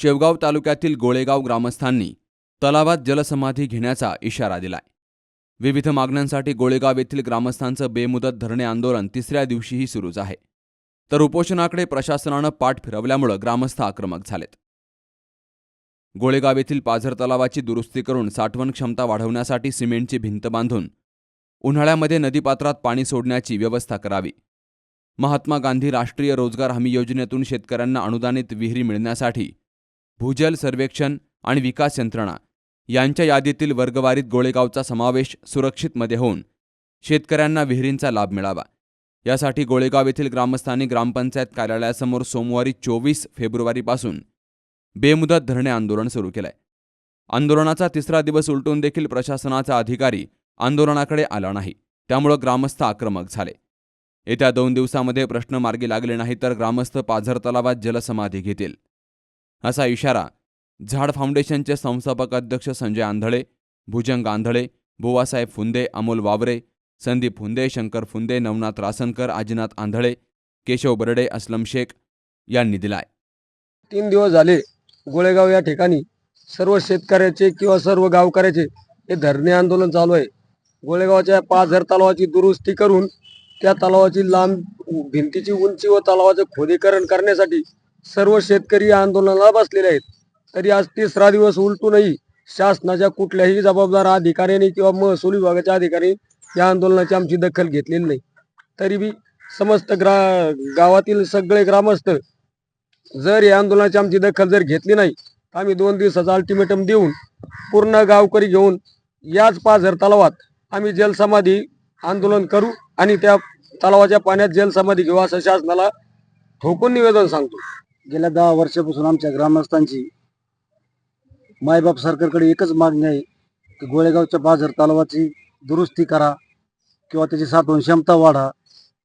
शेवगाव तालुक्यातील गोळेगाव ग्रामस्थांनी तलावात जलसमाधी घेण्याचा इशारा दिलाय. विविध मागण्यांसाठी गोळेगाव येथील ग्रामस्थांचं बेमुदत धरणे आंदोलन तिसऱ्या दिवशीही सुरूच आहे. तर उपोषणाकडे प्रशासनानं पाठ फिरवल्यामुळं ग्रामस्थ आक्रमक झालेत. गोळेगाव येथील पाझर तलावाची दुरुस्ती करून साठवण क्षमता वाढवण्यासाठी सिमेंटची भिंत बांधून उन्हाळ्यामध्ये नदीपात्रात पाणी सोडण्याची व्यवस्था करावी. महात्मा गांधी राष्ट्रीय रोजगार हमी योजनेतून शेतकऱ्यांना अनुदानित विहिरी मिळण्यासाठी भूजल सर्वेक्षण आणि विकास यंत्रणा यांच्या यादीतील वर्गवारीत गोळेगावचा समावेश सुरक्षितमध्ये होऊन शेतकऱ्यांना विहिरींचा लाभ मिळावा. यासाठी गोळेगाव येथील ग्रामस्थांनी ग्रामपंचायत कार्यालयासमोर सोमवारी चोवीस फेब्रुवारीपासून बेमुदत धरणे आंदोलन सुरू केलंय. आंदोलनाचा तिसरा दिवस उलटून देखील प्रशासनाचा अधिकारी आंदोलनाकडे आला नाही त्यामुळं ग्रामस्थ आक्रमक झाले. येत्या दोन दिवसामध्ये प्रश्न मार्गी लागले नाही तर ग्रामस्थ पाझर तलावात जलसमाधी घेतील. असा इशारा झाड फाउंडेशनचे संस्थापक अध्यक्ष संजय आंधळे भुजंग आंधळे बुवासाहेब फुंदे अमोल वावरे संदीप फुंदे शंकर फुंदे नवनाथ रासनकर आजीनाथ आंधळे केशव बर्डे असलम शेख यांनी दिलाय. तीन दिवस झाले गोळेगाव या ठिकाणी सर्व शेतकऱ्याचे किंवा सर्व गावकऱ्याचे हे धरणे आंदोलन चालू आहे. गोळेगावच्या पाच हजार तलावाची दुरुस्ती करून त्या तलावाची लांब भिंतीची उंची व तलावाचे खोदीकरण करण्यासाठी सर्व शेतकरी या आंदोलनाला बसलेले आहेत. तरी आज तिसरा दिवस उलटूनही शासनाच्या कुठल्याही जबाबदार अधिकाऱ्यांनी किंवा महसूल विभागाच्या अधिकाऱ्यांनी या आंदोलनाची आमची दखल घेतलेली नाही. तरी बी समस्त ग्रा गावातील सगळे ग्रामस्थ जर या आंदोलनाची आमची दखल जर घेतली नाही तर आम्ही दोन दिवसाचा अल्टिमेटम देऊन पूर्ण गावकरी घेऊन याच पाझर तलावात आम्ही जलसमाधी आंदोलन करू आणि त्या तलावाच्या पाण्यात जलसमाधी घेऊ असं शासनाला ठोकून निवेदन सांगतो. गेल्या दहा वर्षापासून आमच्या ग्रामस्थांची मायबाप सरकारकडे एकच मागणी आहे की गोळेगावच्या बाजार तलावाची दुरुस्ती करा किंवा त्याची साठवण क्षमता वाढा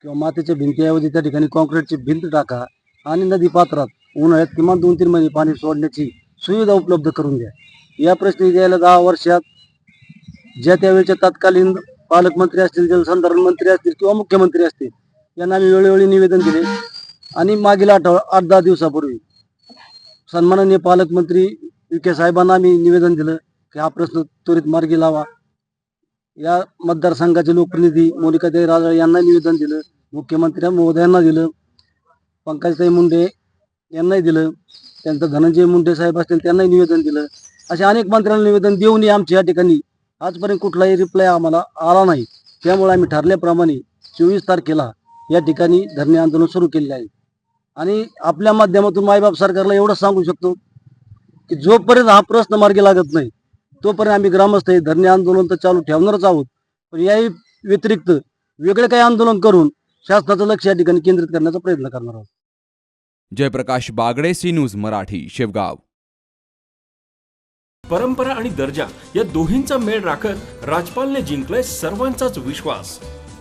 किंवा मातीच्या भिंतीऐवजी त्या ठिकाणी कॉन्क्रीटची भिंत टाका आणि नदी पात्रात उन्हाळ्यात किमान दोन तीन महिने पाणी सोडण्याची सुविधा उपलब्ध करून द्या. या प्रश्नी गेल्या दहा वर्षात ज्या त्यावेळेच्या तत्कालीन पालकमंत्री असतील जलसंधारण मंत्री असतील किंवा मुख्यमंत्री असतील यांना आम्ही वेळोवेळी निवेदन दिले. आणि मागील आठव आठ दहा दिवसापूर्वी सन्माननीय पालकमंत्री विखे साहेबांना आम्ही निवेदन दिलं की हा प्रश्न त्वरित मार्गी लावा. या मतदारसंघाचे लोकप्रतिनिधी मोनिकाताई राजळे यांना निवेदन दिलं मुख्यमंत्री महोदयांना दिलं पंकजताई मुंडे यांनाही दिलं त्यांचं धनंजय मुंडे साहेब असतील त्यांनाही निवेदन दिलं. अशा अनेक मंत्र्यांना निवेदन देऊनही आमच्या या ठिकाणी आजपर्यंत कुठलाही रिप्लाय आम्हाला आला नाही. त्यामुळे आम्ही ठरल्याप्रमाणे चोवीस तारखेला या ठिकाणी धरणे आंदोलन सुरू केलेले आहे. आणि आपल्या माध्यमातून मायबाप सरकारला एवढं सांगू शकतो की जोपर्यंत हा प्रश्न मार्गी लागत नाही तोपर्यंत आम्ही ग्रामस्थ हे धरणे आंदोलन तर चालू ठेवणारच आहोत. पण याही व्यतिरिक्त वेगळे काही आंदोलन करून शासनाचं लक्ष या ठिकाणी केंद्रित करण्याचा प्रयत्न करणार आहोत. Jayprakash Bagde C news Marathi Shevgaon. परंपरा आणि दर्जा या दोन्हींचा मेळ राखत राजपालने जिंकलाय सर्वांचाच विश्वास.